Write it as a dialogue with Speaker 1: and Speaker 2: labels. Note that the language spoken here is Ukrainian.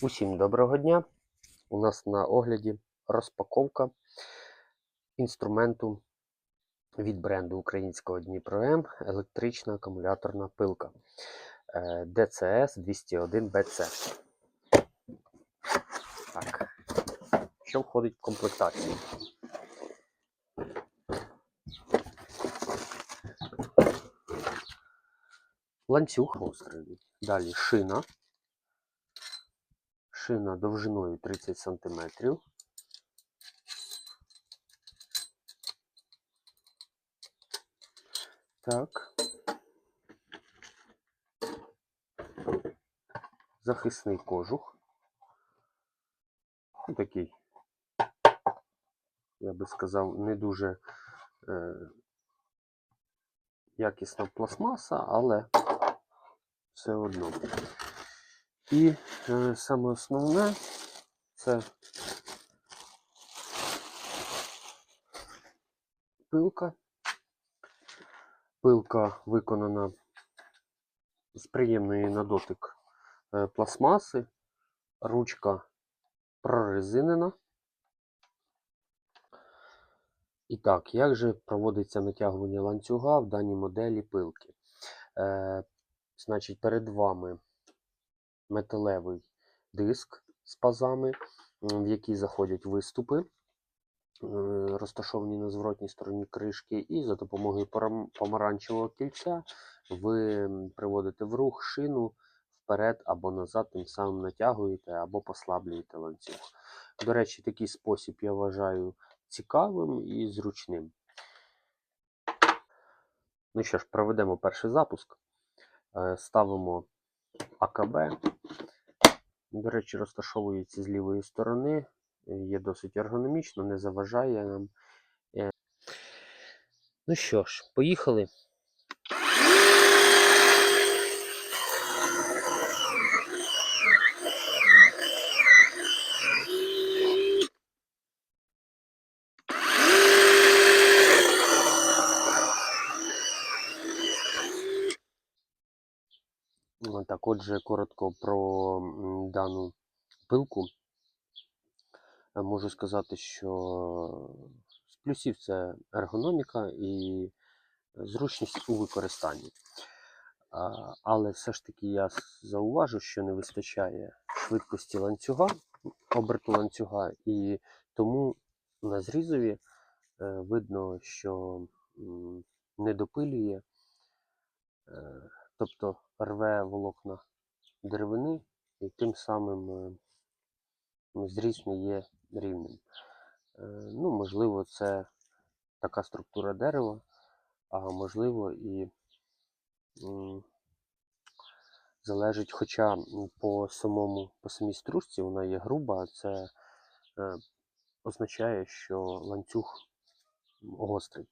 Speaker 1: Усім доброго дня! У нас на огляді розпаковка інструменту від бренду українського Дніпро М електрична акумуляторна пилка DCS 201BC. Так. Що входить в комплектацію? Ланцюг гострий. Далі шина. Шина довжиною 30 см. Так. Захисний кожух. Ну, такий, я би сказав, не дуже е, якісна пластмаса, але все одно. І е, саме основне це пилка. Пилка виконана з приємної на дотик е, пластмаси, ручка прорезинена. І так, як же проводиться натягування ланцюга в даній моделі пилки? Е, значить, перед вами металевий диск з пазами, в який заходять виступи, е, розташовані на зворотній стороні кришки, і за допомогою помаранчевого кільця ви приводите в рух шину вперед або назад, тим самим натягуєте або послаблюєте ланцюг. До речі, такий спосіб я вважаю цікавим і зручним. Ну що ж, проведемо перший запуск. Е, Ставимо АКБ. До речі, розташовується з лівої сторони. Є досить ергономічно, не заважає нам. Е, Ну що ж, поїхали. Так, отже, коротко про дану пилку. Е, Можу сказати, що з плюсів це ергономіка і зручність у використанні. Але все ж таки я зауважу, що не вистачає швидкості ланцюга, оберту ланцюга, і тому на зрізові е, видно, що не допилює, е, тобто рве волокна деревини, і тим самим е, зріз не є рівним. Е, Ну, можливо, це така структура дерева, а можливо і залежить, хоча по самому по самій стружці вона є груба, це е, означає, що ланцюг гострий.